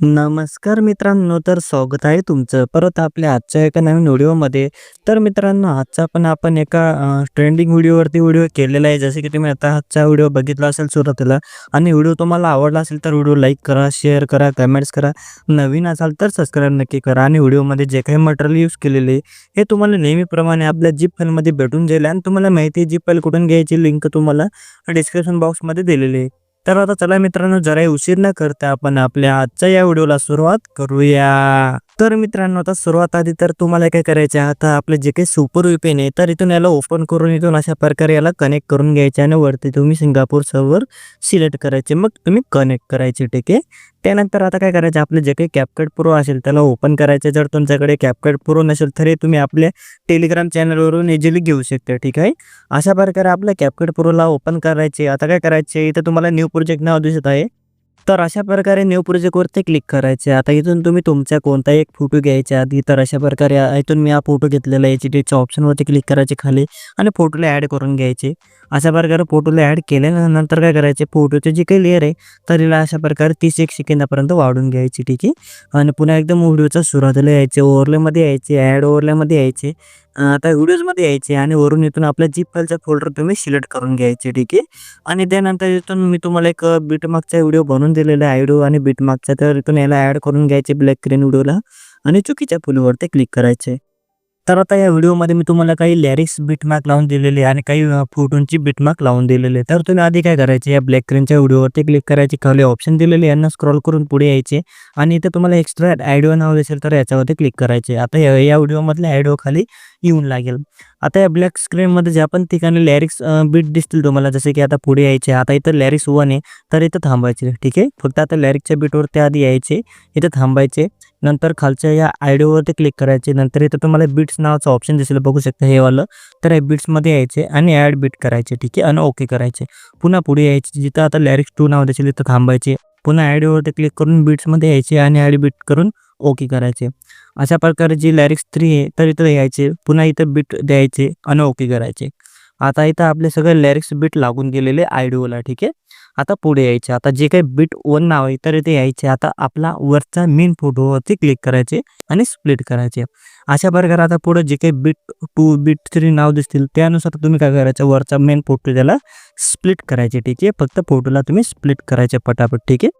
नमस्कार मित्रांनो, तर स्वागत आहे तुमचं परत आपल्या आजच्या एका नवीन व्हिडिओमध्ये. तर मित्रांनो, आजचा पण आपण एका ट्रेंडिंग व्हिडिओवरती व्हिडिओ केलेला आहे. जसे की तुम्ही आता आजचा व्हिडिओ बघितला असेल सुरुवातीला आणि व्हिडिओ तुम्हाला आवडला असेल तर व्हिडिओ लाईक करा, शेअर करा, कमेंट्स करा. नवीन असाल तर सबस्क्राईब नक्की करा आणि व्हिडिओमध्ये जे काही मटेरियल यूज केलेले हे तुम्हाला नेहमीप्रमाणे आपल्या जीप फाईलमध्ये भेटून जाईल आणि तुम्हाला माहिती आहे झिप फाईल कुठून घ्यायची लिंक तुम्हाला डिस्क्रिप्शन बॉक्समध्ये दिलेली आहे. तर आता चला मित्रांनो, जराही उशीर न करता आपण आपल्या आजच्या या व्हिडिओला सुरुवात करूया. तर मित्रांनो, आता सुरुवात आधी तर तुम्हाला काय करायचं आहे, आता आपले जे काही सुपर व्हीपीएन आहे, तर इथून याला ओपन करून इथून अशा प्रकारे याला कनेक्ट करून घ्यायचे आणि वरती तुम्ही सिंगापूर सर्व्हर सिलेक्ट करायचे. मग तुम्ही कनेक्ट करायचे, ठीक आहे. त्यानंतर आता काय करायचं, आपले जे काही कॅपकट प्रो असेल त्याला ओपन करायचं. जर तुमच्याकडे कॅपकट प्रो नसेल तरी तुम्ही आपल्या टेलिग्राम चॅनलवरून इजिली घेऊ शकता, ठीक आहे. अशा प्रकारे आपल्या कॅपकट प्रोला ओपन करायचे. आता काय करायचे, इथं तुम्हाला न्यू प्रोजेक्ट नाव दिसत आहे. तर अशा प्रकारे न्यू प्रोजेक्टवरती क्लिक करायचे. आता इथून तुम्ही तुमचा कोणताही एक फोटो घ्यायचा आधी. तर अशा प्रकारे इथून मी हा फोटो घेतलेला आहे. एचडीच्या ऑप्शनवरती क्लिक करायचे खाली आणि फोटोला ॲड करून घ्यायचे. अशा प्रकारे फोटोला ॲड केल्यानंतर काय करायचे, फोटोचे जे काही लेअर आहे तर हिला अशा प्रकारे 30 सेकंदापर्यंत वाढून घ्यायची, ठीक आहे. आणि पुन्हा एकदम व्हिडिओचा सुरुवातीला यायचे, ओव्हरलेमध्ये यायचे, ॲड ओव्हरलेमध्ये यायचे. आता व्हिडिओजमध्ये यायचे आणि वरून इथून आपल्या जीप फाईलचा फोल्डर तुम्ही सिलेक्ट करून घ्यायचे, ठीक आहे. आणि त्यानंतर इथून मी तुम्हाला एक अ, व्हिडिओ बनवून दिलेला आहे व्हिडिओ आणि बिटमार्कचा. तर इथून याला ॲड करून घ्यायचे ब्लॅक स्क्रीन व्हिडिओला आणि चुकीच्या फुलवरती क्लिक करायचे. तर आता या व्हिडिओमध्ये मी तुम्हाला काही लॅरिक्स बिटमार्क लावून दिलेले आणि काही फोटोंची बिटमार्क लावून दिलेले आहे. तर तुम्ही आधी काय करायचे, या ब्लॅक क्रीनच्या व्हिडिओवरती क्लिक करायचे. खाली ऑप्शन दिलेले यांना स्क्रॉल करून पुढे यायचे आणि इथे तुम्हाला एक्स्ट्रा आयडिओ नाव दिसेल तर याच्यावरती क्लिक करायचे. आता या या व्हिडिओमधल्या ऑडिओ खाली येऊन लागेल. आता या ब्लॅक स्क्रीनमध्ये ज्या पण ठिकाणी लॅरिक्स बीट दिसतील तुम्हाला जसे की आता पुढे यायचे. आता इथं लॅरिक्स वन आहे तर इथं थांबायचे, ठीक आहे. फक्त आता लिरिक्सच्या बीटवरती आधी यायचे, इथं थांबायचे. नंतर खालच्या या आयडिओवरती क्लिक करायचे. नंतर इथं तुम्हाला बिट्स नावाचं ऑप्शन दिसेल बघू शकता हे वालं. तर या बिट्समध्ये यायचे आणि ॲड बिट करायचे, ठीक आहे. आणि ओके करायचे. पुन्हा पुढे यायचे. जिथं आता लॅरिक्स टू नाव दिसेल तिथं थांबायचे. पुन्हा ऑडिओवरती क्लिक करून बिट्समध्ये यायचे आणि ॲड बिट करून ओके करायचे. अशा प्रकारे जी लॅरिक्स थ्री आहे तर इथं यायचे. पुन्हा इथं बीट द्यायचे आणि ओके करायचे. आता इथं आपले सगळे लॅरिक्स बीट लागून गेलेले आयडिओला ठीक आहे. आता पुढे यायचे. आता जे काही बीट वन नाव आहे तर इथे यायचे. आता आपला वरचा मेन फोटोवरती क्लिक करायचे आणि स्प्लिट करायचे. अशा प्रकारे आता पुढे जे काही बीट टू बीट थ्री नाव दिसतील त्यानुसार तुम्ही काय करायचं, वरचा मेन फोटो त्याला स्प्लिट करायचे, ठीक आहे. फक्त फोटोला तुम्ही स्प्लिट करायचे पटापट, ठीक आहे.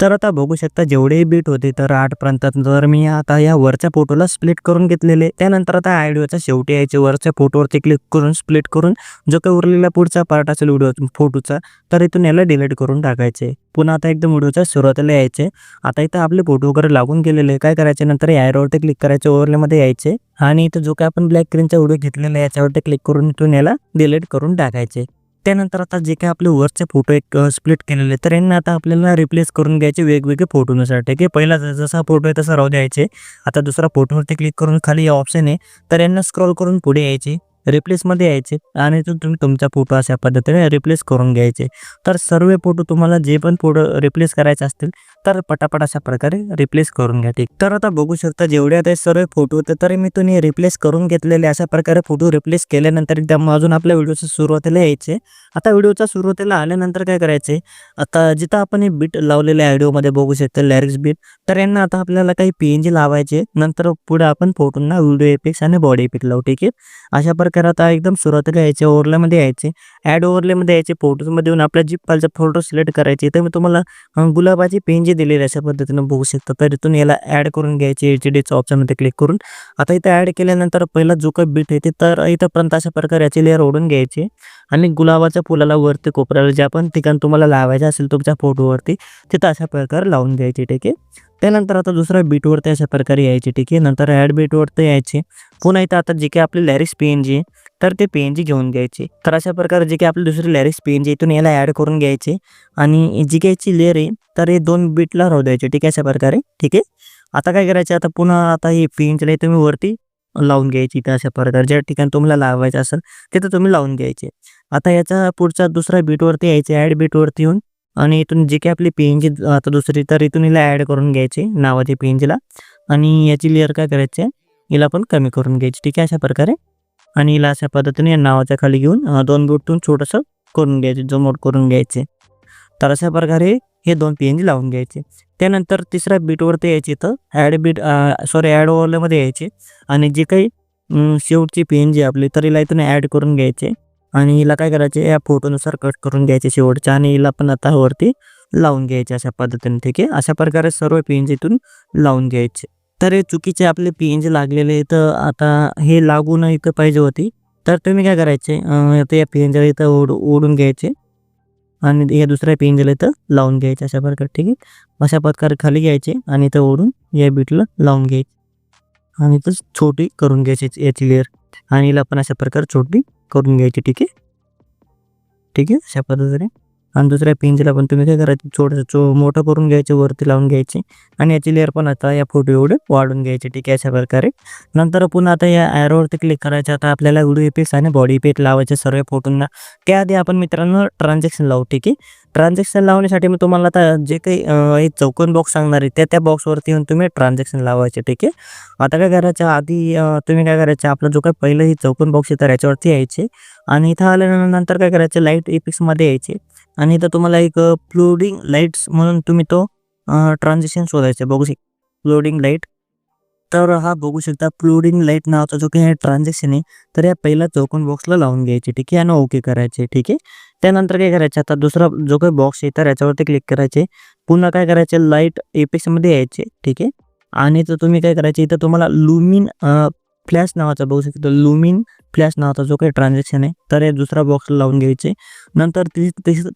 तर आता बघू शकता जेवढेही बीट होते तर आठ पर्यंत तर मी आता या वरच्या फोटोला स्प्लिट करून घेतलेले. त्यानंतर आता आयडिओच्या शेवटी यायचे. वरच्या फोटोवरती क्लिक करून स्प्लिट करून जो काही उरलेला पुढचा पार्ट असेल व्हिडिओ फोटोचा तर इथून याला डिलीट करून टाकायचे. पुन्हा आता एकदम व्हिडिओच्या सुरुवातीला यायचे. आता इथं आपले फोटो वगैरे लागून गेलेले. काय करायचे, नंतर या क्लिक करायचे, ओव्हरलेमध्ये यायचे आणि इथं जो काही आपण ब्लॅक स्क्रीनचा व्हिडिओ घेतलेला आहे याच्यावरती क्लिक करून इथून याला डिलीट करून टाकायचे. त्यानंतर आता जे काही आपले वरचे फोटो एक स्प्लिट केलेले तर यांना आता आपल्याला रिप्लेस करून घ्यायचे वेगवेगळे फोटोनुसार, ठीक आहे. पहिला जसा फोटो आहे तसा राहू द्यायचे. आता दुसरा फोटोवरती क्लिक करून खाली ऑप्शन आहे तर यांना स्क्रॉल करून पुढे यायचे. रिप्लेसमध्ये यायचे आणि तुम्ही तुमचा फोटो अशा पद्धतीने रिप्लेस करून घ्यायचे. तर सर्व फोटो तुम्हाला जे पण फोटो रिप्लेस करायचे असतील तर पटापट अशा प्रकारे रिप्लेस करून घ्या, ठीक. तर आता बघू शकता जेवढे आता सर्व फोटो होते तरी मी तुम्ही रिप्लेस करून घेतलेले. अशा प्रकारे फोटो रिप्लेस केल्यानंतर एकदम अजून आपल्या व्हिडिओच्या सुरुवातीला यायचे. आता व्हिडिओच्या सुरुवातीला आल्यानंतर काय करायचे, आता जिथं आपण हे बीट लावलेले आहे ऑडिओमध्ये बघू शकतो लॅरिक्स बीट तर यांना आता आपल्याला काही पीएनजी लावायचे. नंतर पुढे आपण फोटोंना व्हिडिओ इफेक्ट्स आणि बॉडी इफेक्ट लावू, ठीक आहे. अशा प्रकारे आता एकदम सुरुवातीला यायचे, ओव्हरलेमध्ये यायचे, ॲड ओव्हरलेमध्ये यायचे. फोटोजमध्ये येऊन आपल्या झिप फाईलचा फोटो सिलेक्ट करायचे. तर मी तुम्हाला गुलाबाची पेनजी दिलेली अशा पद्धतीनं बघू शकता. तर इथून याला ॲड करून घ्यायचे एचडीच्या ऑप्शनमध्ये क्लिक करून. आता इथं ॲड केल्यानंतर पहिला जो काही बीट येते तर इथंपर्यंत अशा प्रकारे याची लेअर ओढून घ्यायची आणि गुलाबाच्या फुलाला वरती कोपऱ्याला ज्या पण ठिकाणी तुम्हाला लावायचं असेल तुमच्या फोटोवरती तिथं अशा प्रकारे लावून घ्यायची ठीक आहे. त्यानंतर आता दुसऱ्या बीटवरती अशा प्रकारे यायचे, ठीक आहे. नंतर ॲड बीटवरती यायचे. पुन्हा इथं आता जे काही आपली लिरिक्स पीएनजी आहे तर ते पीएनजी घेऊन घ्यायचे. तर अशा प्रकारे जे काही आपली दुसरी एन पीएनजी इथून याला ॲड करून घ्यायचे आणि जी काही लेअर आहे तर हे दोन बीटला राहू द्यायचे, ठीक आहे. अशा प्रकारे, ठीक आहे. आता काय करायचं आता पुन्हा आता ही पीएनजीला तुम्ही वरती लावून घ्यायची इथं अशा प्रकारे ज्या ठिकाणी तुम्हाला लावायचं असेल तिथं तुम्ही लावून घ्यायचे. आता याचा पुढचा दुसरा बीटवरती यायचे ॲड बीटवरती येऊन आणि इथून जे काही आपली पी एन जी आता दुसरी तर इथून हिला ॲड करून घ्यायची नावाची पी एन जीला आणि याची लेअर काय करायची आहे? हिला पण कमी करून घ्यायची ठीक आहे? अशा प्रकारे. आणि हिला अशा पद्धतीने या नावाच्या खाली घेऊन दोन बीटून छोटंसं करून घ्यायचे जमोट करून घ्यायचे. तर अशा प्रकारे हे दोन पी एन जी लावून घ्यायचे. त्यानंतर तिसऱ्या बीटवरती यायची तर ॲड बीट सॉरी ॲड ओवरल्यामध्ये यायचे. आणि जे काही शेवटची पी एन जी आपली तर हिला इथून ॲड करून घ्यायचे. आणि हिला काय करायचे या फोटोनुसार कट करून घ्यायचे शेवटच्या आणि हिला पण आता वरती लावून घ्यायचे अशा पद्धतीने ठीक आहे? अशा प्रकारे सर्व पी इथून लावून घ्यायचे. तर हे चुकीचे आपले पी लागलेले तर आता हे लागू न इथं पाहिजे होती. तर तुम्ही काय करायचे आता या पी इथं ओढ ओढून घ्यायचे. आणि या दुसऱ्या पेंजला इथं लावून घ्यायचे अशा प्रकारे ठीक आहे? अशा प्रकारे खाली घ्यायचे आणि इथं ओढून या बीटला लावून घ्यायचे. आणि इथं छोटी करून घ्यायची याची लेअर आणि हिला पण अशा प्रकारे छोटी करून घ्यायची ठीक आहे ठीक आहे? अशा पद्धतीने. आणि दुसऱ्या पिंजला पण तुम्ही काय करायचं? छोटंसं चो मोठं करून घ्यायचे वरती लावून घ्यायचे आणि याची लेअर पण आता या फोटो एवढे वाढून घ्यायचे ठीक आहे? अशा प्रकारे. नंतर पुन्हा आता या ॲरोवरती क्लिक करायचं आता आपल्याला व्हिडिओ इफेक्ट्स आणि बॉडी इफेक्ट लावायचे सर्व फोटोंना त्याआधी आपण मित्रांनो ट्रान्झॅक्शन लावू ठीक आहे? ट्रान्झॅक्शन लावण्यासाठी मी तुम्हाला आता जे काही एक चौकोन बॉक्स सांगणार आहे त्या त्या बॉक्सवरती येऊन तुम्ही ट्रान्झॅक्शन लावायचे ठीक आहे? आता काय करायचं? आधी तुम्ही काय करायचं? आपला जो काय पहिलं ही चौकोन बॉक्स आहे तर याच्यावरती यायचे. आणि इथं आल्यानंतर काय करायचं? लाइट इफेक्ट्समध्ये यायचे. आणि इथं तुम्हाला एक फ्लोडिंग लाईट्स म्हणून तुम्ही तो ट्रान्झॅक्शन शोधायचं बघू शकता फ्लोडिंग लाइट तर हा बघू शकता फ्लोडिंग लाइट नावाचा जो काही ट्रान्झॅक्शन आहे तर या पहिला चौकोन बॉक्सला लावून घ्यायचे ठीक आहे? आणि ओके करायचे ठीक आहे? त्यानंतर काय करायचं? आता दुसरा जो काही बॉक्स आहे तर याच्यावरती क्लिक करायचे. पुन्हा काय करायचे? लाइट एपेक्समध्ये यायचे ठीक आहे? आणि तर तुम्ही काय करायचे? इथं तुम्हाला लुमिन फ्लॅश नावाचा बघू शकतो लुमिन फ्लॅश नावाचा जो काही ट्रान्झॅक्शन आहे तर हे दुसरा बॉक्स लावून घ्यायचे. नंतर ती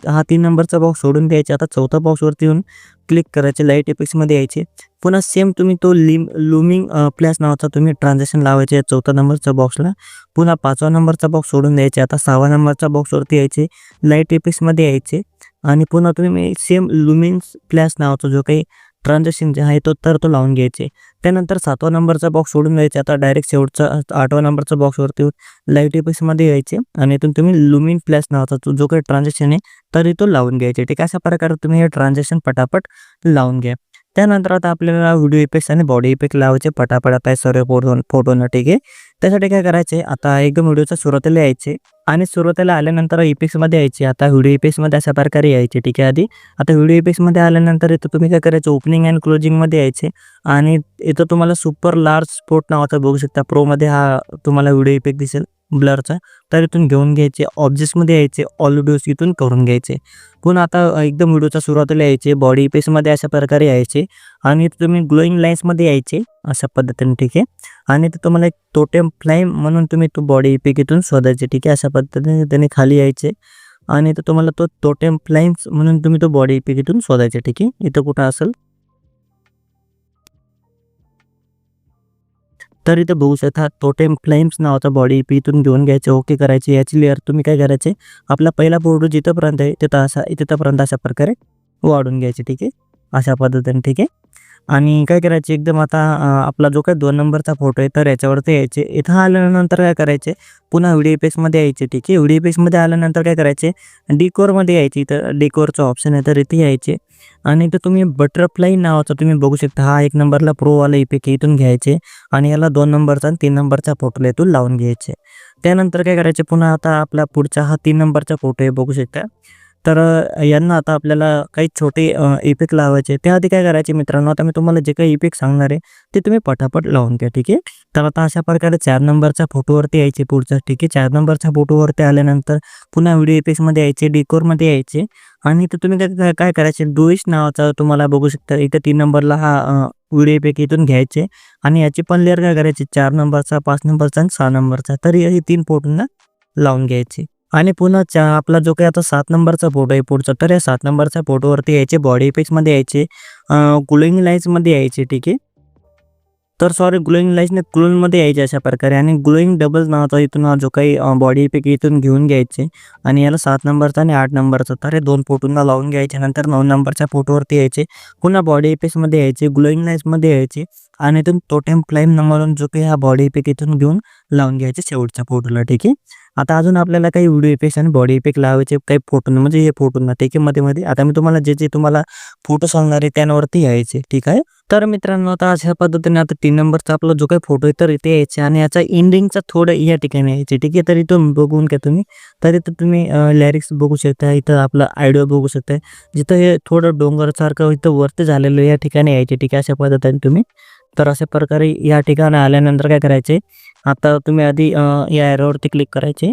हा तीन नंबरचा बॉक्स सोडून द्यायचा. आता चौथा बॉक्सवरती येऊन क्लिक करायचे. लाइट इफेक्ट्समध्ये यायचे. पुन्हा सेम तुम्ही तो लिम लुमिंग फ्लॅश नावाचा तुम्ही ट्रान्झॅक्शन लावायचे चौथा नंबरच्या बॉक्सला पुन्हा पाचवा नंबरचा बॉक्स सोडून द्यायचे. आता सहावा नंबरच्या बॉक्सवरती यायचे. लाइट इफेक्ट्समध्ये यायचे. आणि पुन्हा तुम्ही सेम लुमिन्स फ्लॅश नावाचा जो काही ट्रान्झॅक्शन जे आहे तो तर तो लावून घ्यायचे. त्यानंतर सातवा नंबरचा बॉक्स सोडून द्यायचा. आता डायरेक्ट शेवटचा आठवा नंबरचा बॉक्सवरती लाईव्ह लाइट यायचे. आणि इथून तुम्ही लुमिन फ्लॅश नावाचा तो जो काही ट्रान्झॅक्शन आहे तरी तो लावून घ्यायचे. ठीक आहे अशा प्रकारे तुम्ही हे ट्रान्झॅक्शन पटापट लावून घ्या. त्यानंतर आता आपल्याला व्हिडिओ इफेक्ट्स आणि बॉडी इफेक्ट लावायचे पटापट आता सर्व फोटो फोटोनं ठीक आहे त्यासाठी काय करायचे आता एकदम व्हिडिओच्या सुरुवातीला यायचे. आणि सुरुवातीला आल्यानंतर इफेक्ट्समध्ये यायचे. आता व्हिडिओ इफेक्ट्समध्ये अशा प्रकारे यायचे ठीक आहे आधी. आता व्हिडिओ इफेक्ट्समध्ये आल्यानंतर इथं तुम्ही काय करायचं ओपनिंग अँड क्लोजिंगमध्ये यायचे. आणि इथं तुम्हाला सुपर लार्ज स्पोर्ट नावाचा बघू शकता. प्रोमध्ये हा तुम्हाला व्हिडिओ इफेक्ट दिसेल. ब्लरचा तर इथून घेऊन घ्यायचे ऑब्जेक्ट्समध्ये यायचे ऑल व्हिडिओज इथून करून घ्यायचे. पण आता एकदम व्हिडिओच्या सुरुवातीला यायचे बॉडी पेसमध्ये अशा प्रकारे यायचे आणि इथं तुम्ही ग्लोईंग लाईन्समध्ये यायचे अशा पद्धतीने ठीक आहे? आणि इथं तुम्हाला एक टोटेम फ्लाईम म्हणून तुम्ही तो बॉडी इफेक्ट इथून शोधायचे ठीक आहे? अशा पद्धतीने त्याने खाली यायचे आणि इथं तुम्हाला तो टोटेम फ्लाईम्स म्हणून तुम्ही तो बॉडी इफेक्ट इथून शोधायचे ठीक आहे? इथं कुठं असेल तर इथं बघू शकता. टोटेम फ्लेम्स नावाचा बॉडी पी इथून घेऊन घ्यायचे ओके करायचे. याची लेअर तुम्ही काय करायचे? आपला पहिला बोर्ड जिथंपर्यंत आहे तिथं असा तिथंपर्यंत अशा प्रकारे वाढून घ्यायचे ठीक आहे? अशा पद्धतीने ठीक आहे? आणि काय करायचे एकदम आता आपला जो काय दोन नंबरचा फोटो आहे तर याच्यावरती यायचे. इथं आल्यानंतर काय करायचे पुन्हा व्हिडिओ पेजमध्ये यायचे ठीक आहे? व्हिडिओ पेजमध्ये आल्यानंतर काय करायचे डिकोरमध्ये यायचे. इथं डिकोरचं ऑप्शन आहे तर इथे यायचे. आणि इथं तुम्ही बटरफ्लाय नावाचा तुम्ही बघू शकता. हा एक नंबरला प्रोवाला इफेक्ट इथून घ्यायचे. आणि याला दोन नंबरचा आणि तीन नंबरचा फोटो इथून लावून घ्यायचे. त्यानंतर काय करायचे पुन्हा आता आपला पुढचा हा तीन नंबरचा फोटो आहे बघू शकता. तर यांना आता आपल्याला काही छोटे इफेक्ट लावायचे त्याआधी काय करायचे मित्रांनो आता मी तुम्हाला जे काही इफेक्ट सांगणार आहे ते तुम्ही पटापट लावून घ्या ठीक आहे? तर आता अशा प्रकारे चार नंबरच्या फोटोवरती यायचे पुढचं ठीक आहे? चार नंबरच्या फोटोवरती आल्यानंतर पुन्हा व्हिडिओ इपिक्समध्ये यायचे डिकोरमध्ये यायचे. आणि इथं तुम्ही काय काय करायचे डुईश नावाचा तुम्हाला बघू शकता इथं तीन नंबरला हा व्हिडिओ इफेक्ट इथून घ्यायचे. आणि याची पण लेअर काय करायची चार नंबरचा पाच नंबरचा आणि सहा नंबरचा. तर हे तीन फोटोंना लावून घ्यायचे. आणि पुन्हा चा आपला जो काही आता सात नंबरचा फोटो आहे पुढचा तर या सात नंबरच्या फोटोवरती यायचे बॉडी इफेक्ट्समध्ये यायचे ग्लोईंग लाईन्समध्ये यायचे ठीक आहे? तर सॉरी ग्लोईंग लाईन्सने क्लोनमध्ये यायचे अशा प्रकारे आणि ग्लोईंग डबल नावाचा इथून हा जो काही बॉडी इफेक्ट इथून घेऊन घ्यायचे आणि याला सात नंबरचा आणि आठ नंबरचा तर हे दोन फोटोंना लावून घ्यायचे नंतर नऊ नंबरच्या फोटोवरती यायचे पुन्हा बॉडी इफेक्ट्समध्ये यायचे ग्लोईंग लाईन्समध्ये यायचे आणि इथून टोटेम क्लाईम म्हणून जो काही हा बॉडी इफेक्ट इथून घेऊन लावून घ्यायचे शेवटच्या फोटोला ठीक आहे? आता अजून आपल्याला काही व्हिडिओ इफेक्ट्स आणि बॉडी इफेक्ट लावायचे काही फोटो म्हणजे हे फोटोंना ठीक आहे? मध्ये मध्ये. आता मी तुम्हाला जे जे तुम्हाला फोटो सांगणार आहे त्यांवरती यायचे ठीक आहे? तर मित्रांनो आता अशा पद्धतीने आता तीन नंबरचा आपला जो काही फोटो आहे तर इथे यायचे आणि याचा एंडिंगचा थोडं या ठिकाणी यायचे ठीक आहे? तरी इथून बघून घ्या तुम्ही. तर इथं तुम्ही लॅरिक्स बघू शकता इथं आपला आयडिओ बघू शकता. जिथं हे थोडं डोंगरसारखं इथं वरती झालेलं या ठिकाणी यायचे ठीक आहे? अशा पद्धतीने तुम्ही. तर अशा प्रकारे या ठिकाणी आल्यानंतर काय करायचे आता तुम्ही आधी या एरोवरती क्लिक करायचे.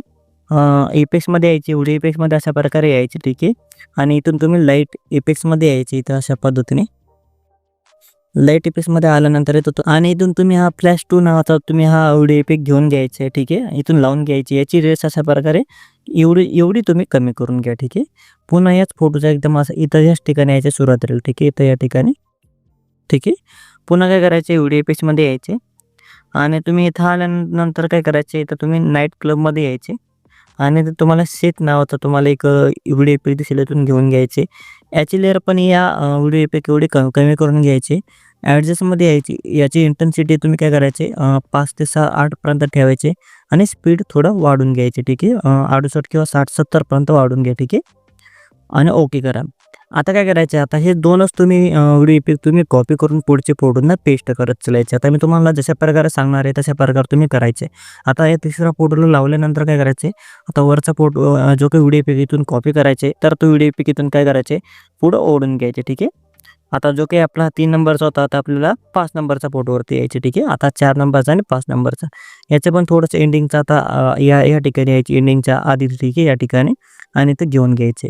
इपेक्समध्ये यायचे. उडी इपेक्समध्ये अशा प्रकारे यायचे ठीक आहे. आणि इथून तुम्ही लाइट इपेक्समध्ये यायचे इथं अशा पद्धतीने. लाइट इपेक्समध्ये आल्यानंतर येतो आणि इथून तुम्ही हा फ्लॅश टू नावाचा तुम्ही हा एवढी इफेक्ट घेऊन घ्यायचा आहे ठीक आहे. इथून लावून घ्यायची. याची रेस अशा प्रकारे एवढी एवढी तुम्ही कमी करून घ्या ठीक आहे. पुन्हा याच फोटोचा एकदम असं इथं याच ठिकाणी यायचे सुरुवात राहील ठीक आहे. इथं या ठिकाणी ठीक आहे. पुन्हा काय करायचं? एवढी इपेक्समध्ये यायचे. आणि तुम्ही इथं आल्यानंतर काय करायचे इथं तुम्ही नाईट क्लबमध्ये यायचे. आणि तर तुम्हाला सेट नावाचा तुम्हाला एक व्हिडिओ इफेक्ट दिसेल घेऊन घ्यायचे. याची लेअर पण या व्हिडिओ इफेक्ट एवढी क कमी करून घ्यायची. ॲडजस्टमध्ये यायची. याची इंटेन्सिटी तुम्ही काय करायचे पाच ते सहा आठपर्यंत ठेवायचे. आणि स्पीड थोडं वाढून घ्यायचे ठीक आहे? अडुसष्ट किंवा साठ सत्तरपर्यंत वाढून घ्या ठीक आहे? आणि ओके करा. आता काय करायचं आता हे दोनच तुम्ही व्हिडिओ इफेक्ट तुम्ही कॉपी करून पुढचे फोटोंना पेस्ट करत चालायचे. आता मी तुम्हाला जशा प्रकारे सांगणार आहे तशा प्रकारे तुम्ही करायचे. आता या तिसऱ्या फोटोला लावल्यानंतर काय करायचे आता वरचा फोटो जो काही व्हिडिओ इफेक्ट इथून कॉपी करायचे तर तो व्हिडिओ इफेक्ट इथून काय करायचे? पुढं ओढून घ्यायचे ठीक आहे? आता जो काही आपला तीन नंबरचा होता आता आपल्याला पाच नंबरचा फोटोवरती यायचे ठीक आहे? आता चार नंबरचा आणि पाच नंबरचा. याचं पण थोडंसं एंडिंगचा आता या या ठिकाणी यायची एंडिंगच्या आधी ठीक आहे? या ठिकाणी. आणि ते घेऊन घ्यायचे.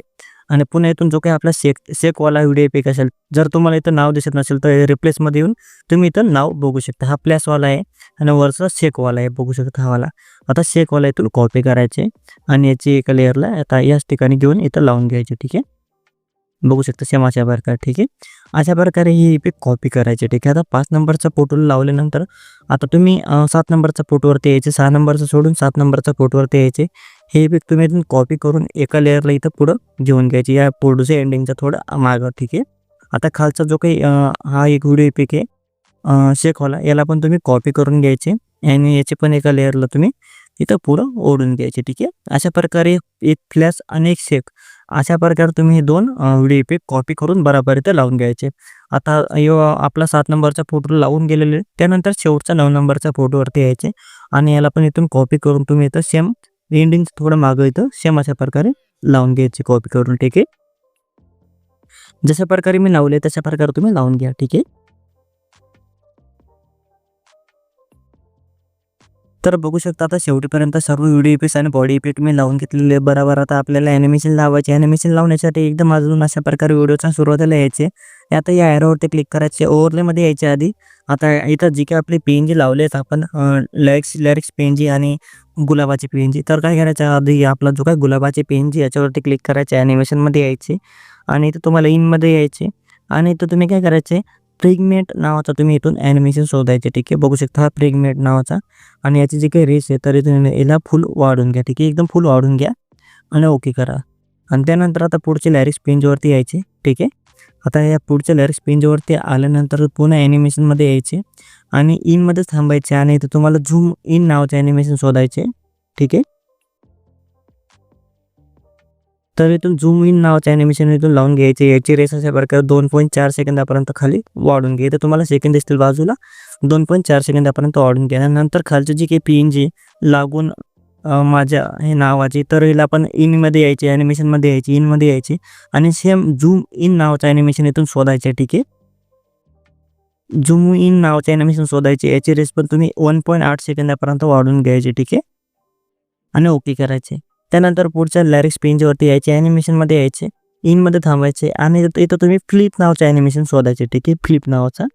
आणि पुन्हा इथून जो काही आपला शेक शेकवाला व्हिडिओ पेक असेल जर तुम्हाला इथं नाव दिसत नसेल तर रिप्लेसमध्ये येऊन तुम्ही इथं नाव बघू शकता. हा प्लॅसवाला आहे आणि वरचा शेकवाला आहे बघू शकता हा वाला. आता शेकवाला इथून कॉपी करायचे आणि याची एका लेअरला आता याच ठिकाणी घेऊन इथं लावून घ्यायचे ठीक आहे? बघू शकता सेम अशा प्रकारे ठीक आहे? अशा प्रकारे ही पिक कॉपी करायची ठीक आहे? आता पाच नंबरचा फोटोला लावल्यानंतर आता तुम्ही सात नंबरचा फोटोवरती यायचे सहा नंबरचा सोडून सात नंबरचा फोटोवरती यायचे. हे इफेक्ट तुम्ही इथून कॉपी करून एका लेअरला इथं पुढं घेऊन घ्यायची. या फोटोच्या एंडिंगचा थोडं मागं ठीक आहे? आता खालचा जो काही हा एक व्हिडिओ इफेक्ट आहे शेकवाला याला पण तुम्ही कॉपी करून घ्यायचे आणि याचे पण एका लेअरला तुम्ही इथं पुढं ओढून घ्यायचे ठीक आहे? अशा प्रकारे एक फ्लॅश आणि एक शेक अशा प्रकारे तुम्ही हे दोन व्हिडिओ इफेक्ट कॉपी करून बराबर इथं लावून घ्यायचे. आता यो आपला सात नंबरचा फोटो लावून गेलेले त्यानंतर शेवटचा नऊ नंबरचा फोटोवरती यायचे आणि याला पण इथून कॉपी करून तुम्ही इथं सेम एंडिंग थोडं मागं इथं सेम अशा प्रकारे लावून घ्यायची कॉपी करून ठीक आहे? जशा प्रकारे मी लावले तशा प्रकारे तुम्ही लावून घ्या ठीक आहे? तर बघू शकता आता शेवटीपर्यंत सर्व व्हिडिओ इफेक्ट्स आणि बॉडी इफेक्ट मी लावून घेतलेले आहे. बरोबर आता आपल्याला ॲनिमेशन लावायचे ॲनिमेशन लावण्यासाठी एकदम अजून अशा प्रकारे व्हिडिओच्या सुरुवातीला यायचे. आता या ॲरोवरती क्लिक करायचे. ओव्हरलेमध्ये यायचे आधी आता इथं जी काही आपली पेन जी लावले आहेत आपण लॅरिक्स लॅरिक्स पेन जी आणि गुलाबाची पेन जी तर काय करायचं आधी आपला जो काय गुलाबाची एन जी याच्यावरती क्लिक करायचे. ॲनिमेशनमध्ये यायचे. आणि इथं तुम्हाला इनमध्ये यायचे. आणि इथं तुम्ही काय करायचे प्रेगमेंट नावाचा तुम्ही इथून ॲनिमेशन शोधायचे ठीक आहे? बघू शकता हा नावाचा. आणि याची जी काही रेस आहे तर इथून याला फुल वाढून घ्या ठीक आहे? एकदम फुल वाढून घ्या. आणि ओके करा. आणि त्यानंतर आता पुढचे लॅरिक्स पेंजवरती यायचे ठीक आहे? आता या पुढच्या लॅरिक्स पेंजवरती आल्यानंतर पुन्हा ॲनिमेशनमध्ये यायचे. आणि इनमध्येच थांबायचे आणि इथं तुम्हाला झूम इन नावाचे ॲनिमेशन शोधायचे ठीक आहे? तर इथून झूम इन नावाच्या ॲनिमेशन इथून लावून घ्यायचे. याची रेस अशा प्रकारे दोन पॉईंट चार सेकंदापर्यंत खाली वाढून घ्या तर तुम्हाला सेकंद दिसतील बाजूला. दोन पॉईंट चार सेकंदापर्यंत वाढून घ्या. नंतर खालची जी काही पी एन जी लागून माझ्या हे नावाची तर हिला पण इनमध्ये यायची ॲनिमेशनमध्ये यायची इनमध्ये यायची. आणि सेम झूम इन नावाचं ॲनिमेशन इथून शोधायचे ठीक आहे? झूम इन नावाचे ॲनिमेशन शोधायचे. याची रेस पण तुम्ही वन पॉईंट आठ सेकंदापर्यंत वाढून घ्यायची ठीक आहे? आणि ओके करायचे. त्यानंतर पुढच्या लॅरिक्स पेंजवरती यायचे ॲनिमेशनमध्ये यायचे इनमध्ये थांबायचे आणि इथं तुम्ही फ्लिप नावाचं ॲनिमेशन शोधायचे ठीक आहे? फ्लिप नावाचा.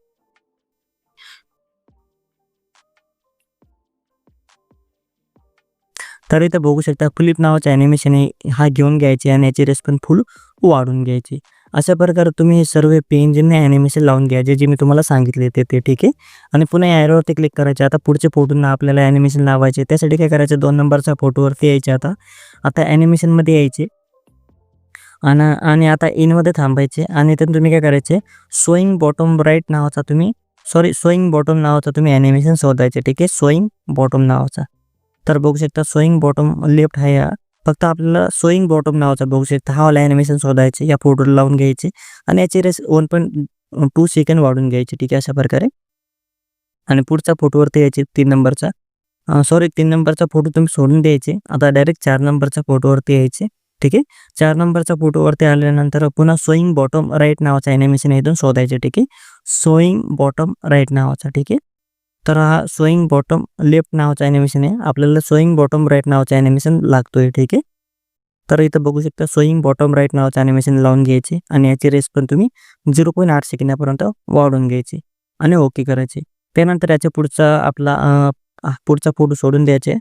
तर इथं बघू शकता फ्लिप नावाचं ॲनिमेशन हा घेऊन घ्यायचे आणि याची रेस फुल वाढून घ्यायची. अशा प्रकारे तुम्ही हे सर्व पेंजने ॲनिमेशन लावून घ्यायचे जे मी तुम्हाला सांगितले ते ते ठीक आहे. आणि पुन्हा ॲरोवरती क्लिक करायचे. आता पुढच्या फोटोंना आपल्याला ॲनिमेशन लावायचे. त्यासाठी काय करायचं? दोन नंबरच्या फोटोवरती यायचे आता. आता ॲनिमेशनमध्ये यायचे. आणि आणि आता इनमध्ये थांबायचे. आणि इथून तुम्ही काय करायचे? सोईंग बॉटम राईट नावाचा तुम्ही सॉरी सोईंग बॉटम नावाचा तुम्ही ॲनिमेशन शोधायचे. ठीक आहे? सोईंग बॉटम नावाचा. तर बघू शकता सोईंग बॉटम लेफ्ट आहे हा फक्त आपल्याला सोईंग बॉटम नावाचा बघू शकता हा वाला ॲनिमेशन शोधायचे या फोटोला लावून घ्यायचे आणि याची रेस वन पॉईंट टू सेकंड वाढून घ्यायची. ठीक आहे अशा प्रकारे. आणि पुढच्या फोटोवरती यायचे तीन नंबरचा सॉरी तीन नंबरचा फोटो तुम्ही सोडून द्यायचे. आता डायरेक्ट चार नंबरच्या फोटोवरती यायचे. ठीक आहे? चार नंबरच्या फोटोवरती आल्यानंतर पुन्हा सोईंग बॉटम राईट नावाचा ॲनिमेशन इथून शोधायचे. ठीक आहे? सोईंग बॉटम राईट नावाचा. ठीक आहे? तर हा सोईंग बॉटम लेफ्ट नावाचा ॲनिमेशन आहे. आपल्याला सोईंग बॉटम राईट नावाचा ॲनिमेशन लागतोय ठीक आहे? तर इथं बघू शकता सोईंग बॉटम राईट नावाचं ॲनिमेशन लावून घ्यायचे आणि याची रेस पण तुम्ही झिरो पॉईंट आठ सेकंदापर्यंत वाढून घ्यायची आणि ओके करायचे. त्यानंतर याच्या पुढचा आपला पुढचा फोटो सोडून द्यायचे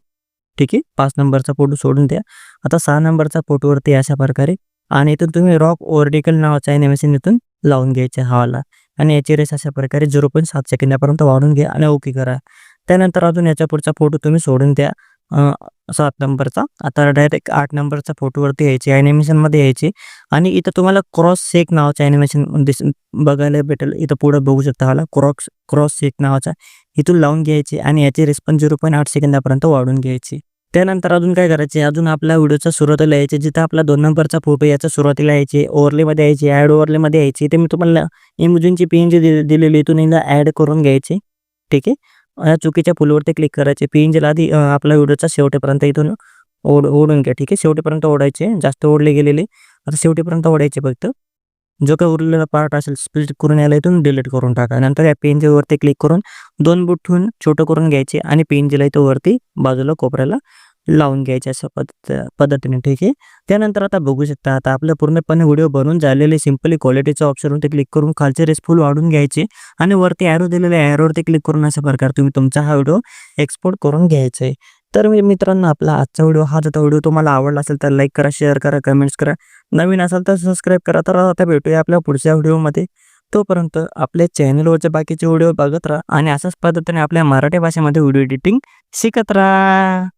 ठीक आहे? पाच नंबरचा फोटो सोडून द्या. आता सहा नंबरचा फोटोवरती अशा प्रकारे आणि इथून तुम्ही रॉक ओर्डिकल नावाचा ॲनिमेशन इथून लावून घ्यायचे हवाला आणि याची रेस अशा प्रकारे झिरो पॉईंट सात सेकंदापर्यंत वाढून घ्या आणि ओके करा. त्यानंतर अजून याच्या पुढचा फोटो तुम्ही सोडून द्या. सात नंबरचा. आता डायरेक्ट आठ नंबरचा फोटोवरती यायची ॲनिमेशनमध्ये यायची. आणि इथं तुम्हाला क्रॉस सेक नावाचं ॲनिमेशन दिस बघायला भेटेल. इथं पुढं बघू शकता हाला क्रॉक्स क्रॉस सेक नावाचा. इथून लावून घ्यायची आणि याची पण झिरो पॉईंट आठ सेकंदापर्यंत वाढून घ्यायची. त्यानंतर अजून काय करायचे? अजून आपल्या व्हिडिओच्या सुरुवातीला यायचे जिथं आपला दोन नंबरचा फोटो याच्या सुरुवातीला यायचे ओव्हरलेमध्ये यायचे ॲड ओव्हरलेमध्ये यायचे. ते मी तुम्हाला इमोजींची पी एन जी दिलेली इथून एकदा ॲड करून घ्यायचे. ठीक आहे? या चुकीच्या फुलवरती क्लिक करायचे. पी एन जीला आधी आपल्या व्हिडिओच्या शेवटेपर्यंत इथून ओढ ओढून घ्या. ठीक आहे? शेवटेपर्यंत ओढायचे. जास्त ओढले गेलेले. आता शेवटेपर्यंत ओढायचे फक्त. जो काही उरलेला पार्ट असेल स्प्लिट करून याला इथून डिलीट करून टाका. नंतर या पेनजीवरती क्लिक करून दोन बुट ठेवून छोटं करून घ्यायचे आणि पेनजीला इथं वरती बाजूला कोपऱ्याला लावून घ्यायचे अशा पद्धत पद्धतीने ठीक आहे? त्यानंतर आता बघू शकता आता आपलं पूर्णपणे व्हिडिओ बनवून झालेले सिम्पली क्वालिटीच्या ऑप्शनवरती क्लिक करून खालचे रेस फुल वाढून घ्यायचे आणि वरती ॲरो दिलेल्या ॲरोवरती क्लिक करून अशा प्रकारे तुम्ही तुमचा हा व्हिडिओ एक्सपोर्ट करून घ्यायचा आहे. तर मी मित्रांनो आपला आजचा व्हिडिओ हा जर व्हिडिओ तुम्हाला आवडला असेल तर लाईक करा शेअर करा कमेंट्स करा. नवीन असाल तर सबस्क्राईब करा. तर आता भेटूया आपल्या पुढच्या व्हिडिओमध्ये. तोपर्यंत आपल्या चॅनलवरचे बाकीचे व्हिडिओ बघत राहा आणि अशाच पद्धतीने आपल्या मराठी भाषेमध्ये व्हिडिओ एडिटिंग शिकत राहा.